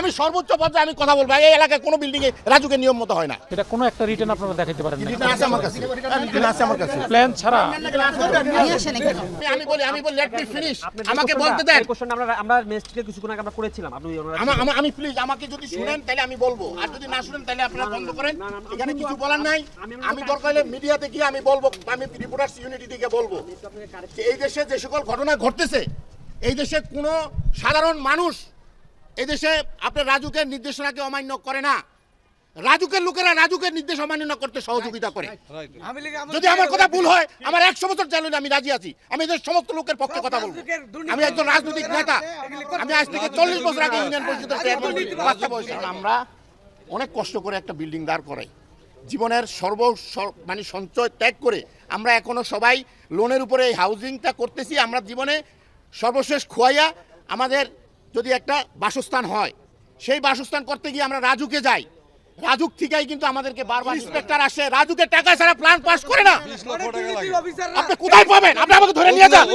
আমি সর্বোচ্চ পর্যায়ে আমি কথা বলব। এই এলাকায় কোনো বিল্ডিং এ রাজুকে নিয়ম মতো হয় না। এটা কোনো একটা রিটার্ন আপনারা দেখাতে পারেন না। রিটার্ন আছে আমার কাছে। রিটার্ন আছে আমার কাছে। প্ল্যান ছাড়া নিয়ে আসেন এখানে। আমি- বলি আমি বলি লেট মি ফিনিশ আমাকে বলতে দেন। কোশ্চেন আমরা আমরা মেসটিকে কিছুক্ষণ আগে আমরা করেছিলাম। আপনি ওনারা আমা- আমি প্লিজ আমাকে যদি শুনেন তাহলে আমি বলব। আর যদি না শুনেন তাহলে আপনারা বন্ধ করেন। এখানে কিছু বলার নাই। আমি দরকার হলে মিডিয়াতে গিয়ে আমি বলব আমি রিপোর্টার্স ইউনিটি থেকে বলব। যে এই দেশে যে সকল ঘটনা ঘটতেছে এই দেশে কোনো সাধারণ মানুষ এই দেশে আপনার রাজুকের নির্দেশনাকে অমান্য করে না। রাজুকের লোকেরা রাজুকের নির্দেশ অমান্য করতে সহযোগিতা করে। যদি আমার কথা ভুল হয় আমার একশো বছর চ্যালেঞ্জ আমি রাজি আছি। আমি এদের সমস্ত লোকের পক্ষে কথা বলব। আমি একজন রাজনৈতিক নেতা। আমি আজ থেকে চল্লিশ বছর আগে ইউনিয়ন পরিষদের চেয়ারম্যান বাচ্চা বয়সে। আমরা অনেক কষ্ট করে একটা বিল্ডিং দাঁড় করাই। জীবনের সর্ব মানে সঞ্চয় ত্যাগ করে আমরা এখনও সবাই লোনের উপরে এই হাউজিংটা করতেছি। আমরা জীবনে সর্বশেষ খোয়াইয়া আমাদের যদি একটা বাসস্থান হয় সেই বাসস্থান করতে গিয়ে আমরা রাজুকে যাই। রাজুক থেকেই কিন্তু আমাদেরকে বারবার ইন্সপেক্টর আসে। রাজুকে টাকা ছাড়া প্ল্যান পাস করে না। আপনি কোথায় পাবেন? আপনি আমাকে ধরে নিয়ে যান।